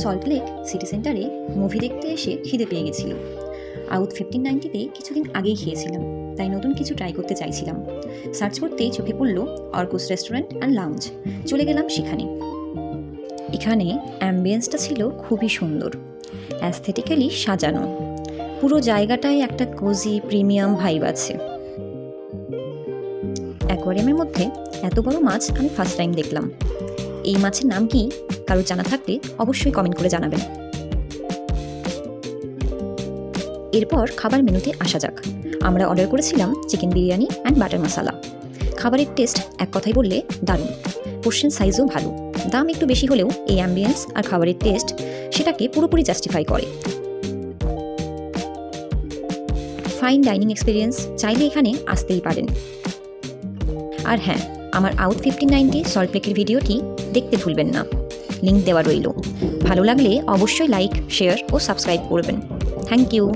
Salt Lake city সেন্টারে movie দেখতে এসে খিদে পেয়ে গেছিল। আউট ফিফটিন নাইনটিতে কিছুদিন আগেই খেয়েছিলাম, তাই নতুন কিছু ট্রাই করতে চাইছিলাম। সার্চ করতেই চোখে পড়ল অর্কুস রেস্টুরেন্ট অ্যান্ড লাউঞ্জ চলে গেলাম সেখানে। এখানে অ্যাম্বিয়েন্সটা ছিল খুবই সুন্দর অ্যাস্থেটিক্যালি সাজানো। পুরো জায়গাটায় একটা কোজি প্রিমিয়াম ভাইব আছে। অ্যাকোয়ারিয়ামের মধ্যে এত বড় মাছ আমি ফার্স্ট টাইম দেখলাম। এই মাছের নাম কি? কারও জানা থাকলে অবশ্যই কমেন্ট করে জানাবেন। এরপর খাবার মেনুতে আসা যাক। আমরা অর্ডার করেছিলাম chicken biryani and butter masala খাবারের টেস্ট এক কথায় বললে দারুণ। পোর্শন সাইজও ভালো। দাম একটু বেশি হলেও এই অ্যাম্বিয়েন্স আর খাবারের টেস্ট সেটাকে পুরোপুরি জাস্টিফাই করে। ফাইন ডাইনিং এক্সপিরিয়েন্স চাইলে এখানে আসতেই পারেন। আর হ্যাঁ আমার আউট ফিফটিন নাইনটি সল্টলেকের ভিডিওটি দেখতে ভুলবেন না। লিঙ্ক দেওয়া রইল। ভালো লাগলে অবশ্যই লাইক শেয়ার ও সাবস্ক্রাইব করবেন। Thank you